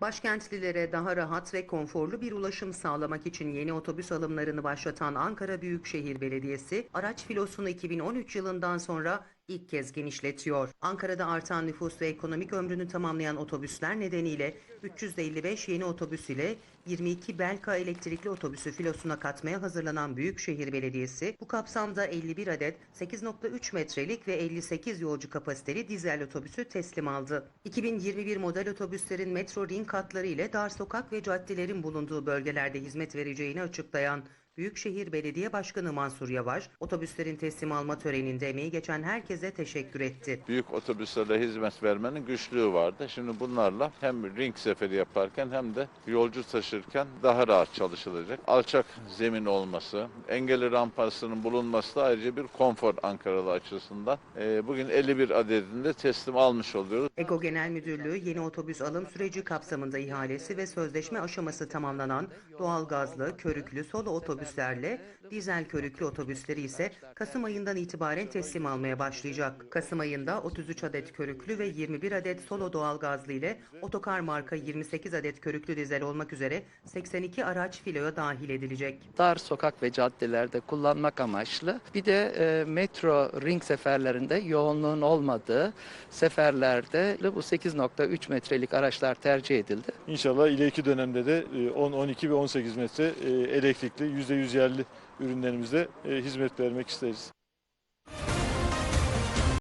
Başkentlilere daha rahat ve konforlu bir ulaşım sağlamak için yeni otobüs alımlarını başlatan Ankara Büyükşehir Belediyesi, araç filosunu 2013 yılından sonra ilk kez genişletiyor. Ankara'da artan nüfus ve ekonomik ömrünü tamamlayan otobüsler nedeniyle 355 yeni otobüs ile 22 Belka elektrikli otobüsü filosuna katmaya hazırlanan Büyükşehir Belediyesi, bu kapsamda 51 adet 8.3 metrelik ve 58 yolcu kapasiteli dizel otobüsü teslim aldı. 2021 model otobüslerin metro ring hatları ile dar sokak ve caddelerin bulunduğu bölgelerde hizmet vereceğini açıklayan Büyükşehir Belediye Başkanı Mansur Yavaş, otobüslerin teslim alma töreninde emeği geçen herkese teşekkür etti. büyük otobüslerle hizmet vermenin güçlüğü vardı. Şimdi bunlarla hem ring seferi yaparken hem de yolcu taşırken daha rahat çalışılacak. Alçak zemin olması, engelli rampasının bulunması da ayrıca bir konfor Ankaralı açısından. Ee, bugün 51 adedinde teslim almış oluyoruz. EGO Genel Müdürlüğü yeni otobüs alım süreci kapsamında ihalesi ve sözleşme aşaması tamamlanan doğalgazlı, körüklü solo otobüslerle dizel körüklü otobüsleri ise Kasım ayından itibaren teslim almaya başlayacak. Kasım ayında 33 adet körüklü ve 21 adet solo doğalgazlı ile otokar marka 28 adet körüklü dizel olmak üzere 82 araç filoya dahil edilecek. dar sokak ve caddelerde kullanmak amaçlı. Bir de e, metro ring seferlerinde yoğunluğun olmadığı seferlerde bu 8.3 metrelik araçlar tercih edildi. İnşallah ileriki dönemde de e, 10, 12 ve 18 metre e, elektrikli %100 yerli ürünlerimizde e, hizmet vermek isteriz.